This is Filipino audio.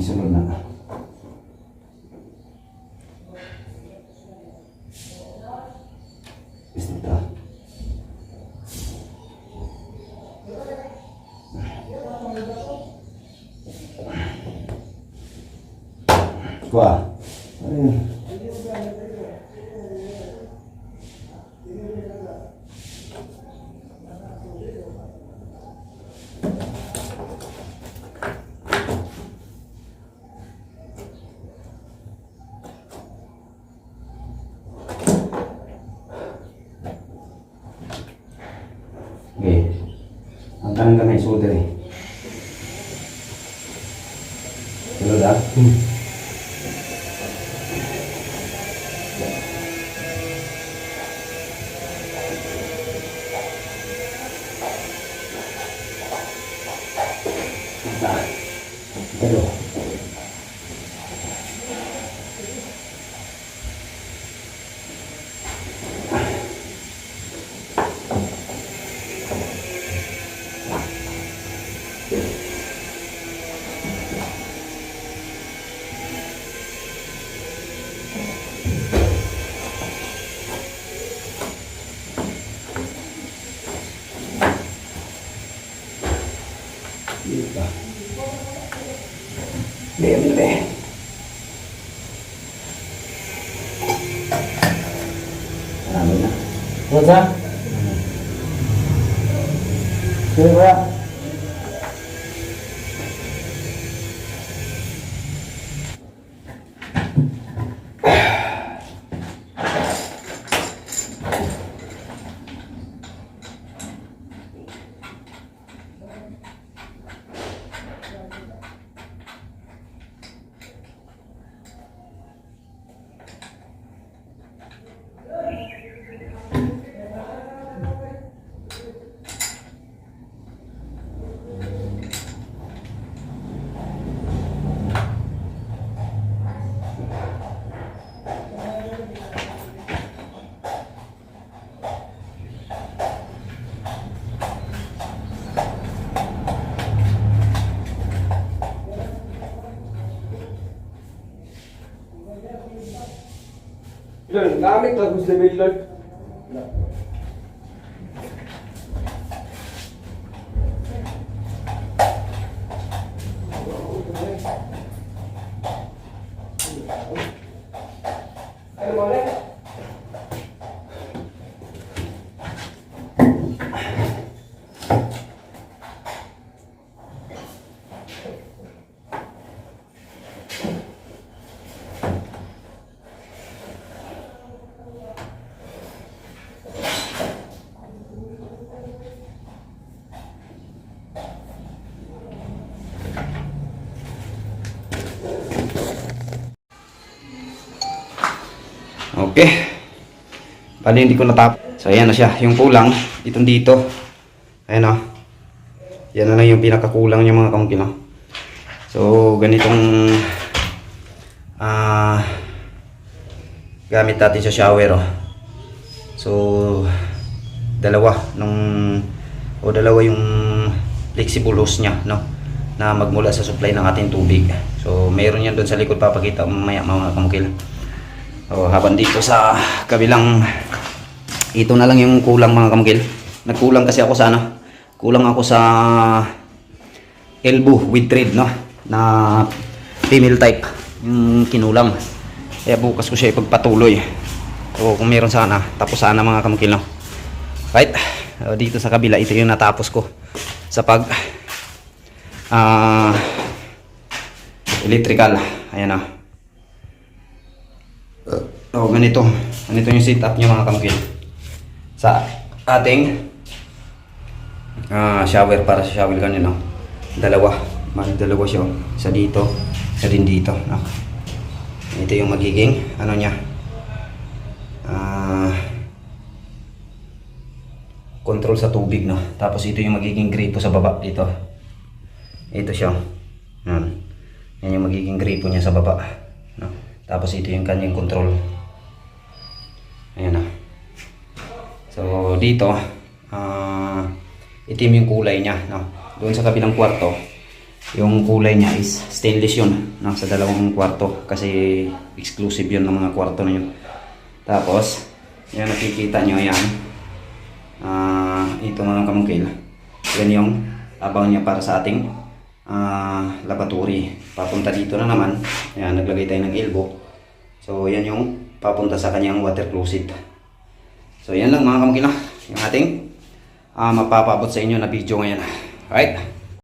sunod na. Istita. Kuha. Ayun. đang cái này xuống thế này. Thế nó đã Be, be. Marami na. What's that? Sige ba? Ilan, gamit lang gusto ba Okay. Bali, hindi ko natap. So, ayan na siya. Yung kulang, itong dito. Ayan o. Yan na lang yung pinakakulang niya mga kamukil. No? So, ganitong ah gamit natin sa shower. Oh. So, dalawa nung o dalawa yung flexible hose niya, no? Na magmula sa supply ng ating tubig. So, meron yan doon sa likod papakita mamaya mga kamukil. Oh, habang dito sa kabilang ito na lang yung kulang mga kamukil. Nagkulang kasi ako sa ano? Kulang ako sa elbow with thread, no? Na female type. Yung kinulang. Kaya bukas ko siya ipagpatuloy. So, kung meron sana, tapos sana mga kamukil, no? Right? Oh, dito sa kabila, ito yung natapos ko sa pag ah electrical. Ayan na. Oh, ganito. Ganito yung setup niya mga kamukil. Sa ating ah shower para sa shower kanina. Dalawa. May dalawa siya. oh. Isa dito, isa din dito. No? Ito yung magiging ano niya. Ah control sa tubig no. Tapos ito yung magiging gripo sa baba dito. Ito siya. Yan. Yan yung magiging gripo niya sa baba. No? Tapos ito yung kanyang control. So dito, ah itim yung kulay niya. No? Doon sa kabilang kwarto, Yung kulay niya is stainless yun. No, sa dalawang kwarto. Kasi exclusive yun ng mga kwarto na yun. Tapos, yan nakikita nyo yan. Ah, ito mga kamungkil. Yan yung abang niya para sa ating ah, laboratory. Papunta dito na naman. Yan, naglagay tayo ng elbow. So, yan yung papunta sa kanyang water closet. So, yan lang mga kamungkil. ah, Yung ating ah, mapapaabot sa inyo na video ngayon. Alright?